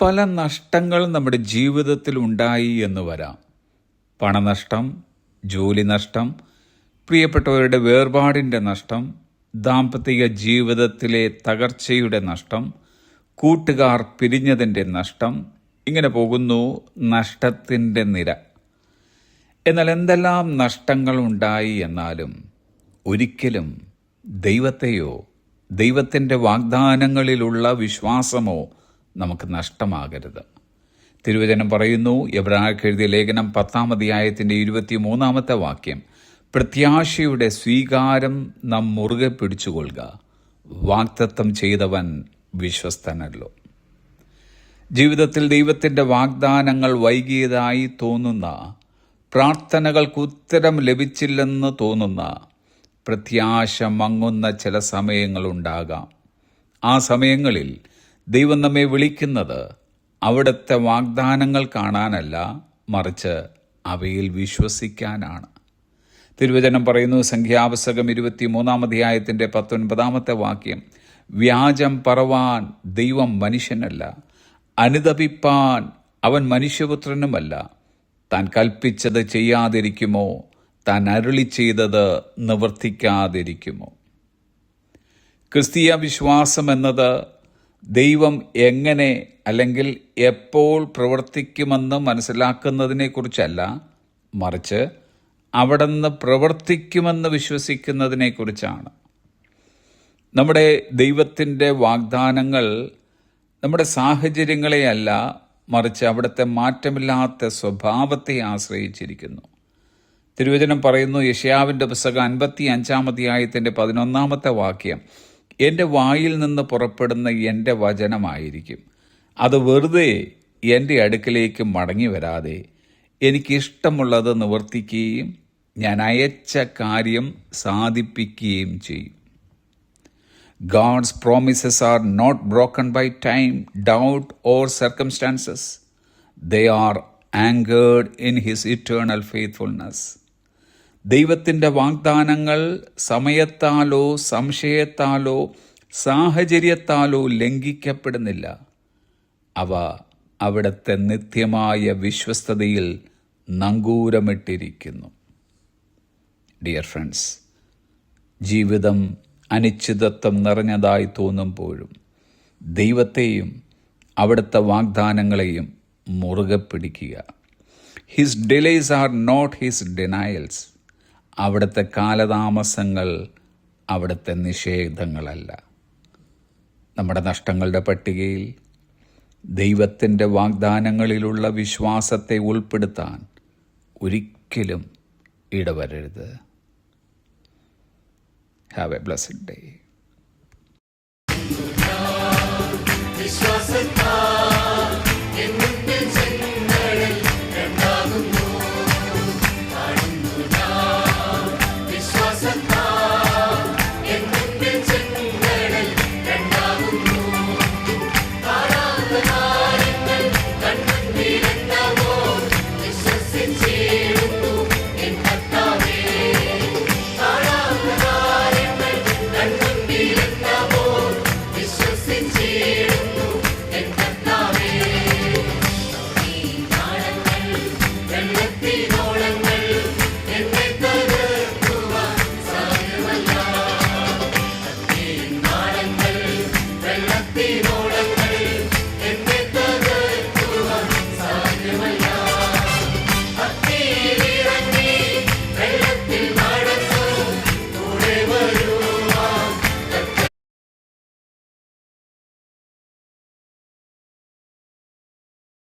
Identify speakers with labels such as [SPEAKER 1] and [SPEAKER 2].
[SPEAKER 1] പല നഷ്ടങ്ങളും നമ്മുടെ ജീവിതത്തിൽ ഉണ്ടായി എന്ന് വരാം. പണനഷ്ടം ജോലി നഷ്ടം പ്രിയപ്പെട്ടവരുടെ വേർപാടിന്റെ നഷ്ടം ദാമ്പത്തിക ജീവിതത്തിലെ തകർച്ചയുടെ നഷ്ടം കൂട്ടുകാർ പിരിഞ്ഞതിന്റെ നഷ്ടം ഇങ്ങനെ പോകുന്നു നഷ്ടത്തിന്റെ നിര. എന്നാൽ എന്തെല്ലാം നഷ്ടങ്ങൾ ഉണ്ടായി എന്നാലും ഒരിക്കലും ദൈവത്തെയോ ദൈവത്തിന്റെ വാഗ്ദാനങ്ങളിലുള്ള വിശ്വാസമോ നമുക്ക് നഷ്ടമാകരുത്. തിരുവചനം പറയുന്നു എബ്രാഹിക്ക് എഴുതിയ ലേഖനം പത്താം അധ്യായത്തിന്റെ ഇരുപത്തി മൂന്നാമത്തെ വാക്യം പ്രത്യാശയുടെ സ്വീകാരം നാം മുറുകെ പിടിച്ചുകൊള്ളുക. വാക്തത്വം ചെയ്തവൻ വിശ്വസ്തനല്ലോ. ജീവിതത്തിൽ ദൈവത്തിന്റെ വാഗ്ദാനങ്ങൾ വൈകിയതായി തോന്നുന്ന പ്രാർത്ഥനകൾക്ക് ഉത്തരം ലഭിച്ചില്ലെന്ന് തോന്നുന്ന പ്രത്യാശ മങ്ങുന്ന ചില സമയങ്ങളുണ്ടാകാം. ആ സമയങ്ങളിൽ ദൈവം നമ്മെ വിളിക്കുന്നത് അവിടുത്തെ വാഗ്ദാനങ്ങൾ കാണാനല്ല മറിച്ച് അവയിൽ വിശ്വസിക്കാനാണ്. തിരുവചനം പറയുന്നു സംഖ്യാപുസ്തകം ഇരുപത്തി മൂന്നാം അധ്യായത്തിന്റെ പത്തൊൻപതാമത്തെ വാക്യം വ്യാജം പറവാൻ ദൈവം മനുഷ്യനല്ല അനുദപിപ്പാൻ അവൻ മനുഷ്യപുത്രനുമല്ല. താൻ കൽപ്പിച്ചത് ചെയ്യാതിരിക്കുമോ? താൻ അരുളി ചെയ്തത് നിവർത്തിക്കാതിരിക്കുമോ? ക്രിസ്തീയ വിശ്വാസം എന്നത് ദൈവം എങ്ങനെ അല്ലെങ്കിൽ എപ്പോൾ പ്രവർത്തിക്കുമെന്ന് മനസ്സിലാക്കുന്നതിനെക്കുറിച്ചല്ല മറിച്ച് അവിടെ നിന്ന് പ്രവർത്തിക്കുമെന്ന് വിശ്വസിക്കുന്നതിനെക്കുറിച്ചാണ്. നമ്മുടെ ദൈവത്തിന്റെ വാഗ്ദാനങ്ങൾ നമ്മുടെ സാഹചര്യങ്ങളെയല്ല മറിച്ച് അവിടുത്തെ മാറ്റമില്ലാത്ത സ്വഭാവത്തെ ആശ്രയിച്ചിരിക്കുന്നു. തിരുവചനം പറയുന്നു യഷ്യാവിന്റെ പുസ്തകം അൻപത്തി അഞ്ചാം അധ്യായത്തിന്റെ പതിനൊന്നാമത്തെ വാക്യം എന്റെ വായിൽ നിന്ന് പുറപ്പെടുന്ന എന്റെ വചനമായിരിക്കും. അത് വെറുതെ എന്റെ അടുക്കലേക്ക് മടങ്ങി വരാതെ എനിക്കിഷ്ടമുള്ളത് നിവർത്തിക്കുകയും ഞാൻ അയച്ച കാര്യം സാധിപ്പിക്കുകയും ചെയ്യും. God's promises are not broken by time doubt or circumstances. They are anchored in his eternal faithfulness. ദൈവത്തിന്റെ വാഗ്ദാനങ്ങൾ സമയത്താലോ സംശയത്താലോ സാഹചര്യത്താലോ ലംഘിക്കപ്പെടുന്നില്ല. അവ അവിടുത്തെ നിത്യമായ വിശ്വസ്തതയിൽ നങ്കൂരമിട്ടിരിക്കുന്നു. ഡിയർ ഫ്രണ്ട്സ് ജീവിതം അനിശ്ചിതത്വം നിറഞ്ഞതായി തോന്നുമ്പോഴും ദൈവത്തെയും അവിടുത്തെ വാഗ്ദാനങ്ങളെയും മുറുകെ പിടിക്കുക his delays are not his denials അവിടുത്തെ കാലതാമസങ്ങൾ അവിടുത്തെ നിഷേധങ്ങളല്ല. നമ്മുടെ നഷ്ടങ്ങളുടെ പട്ടികയിൽ ദൈവത്തിന്റെ വാഗ്ദാനങ്ങളിലുള്ള വിശ്വാസത്തെ ഉൾപ്പെടുത്താൻ ഒരിക്കലും ഇടവരരുത്. Have a blessed day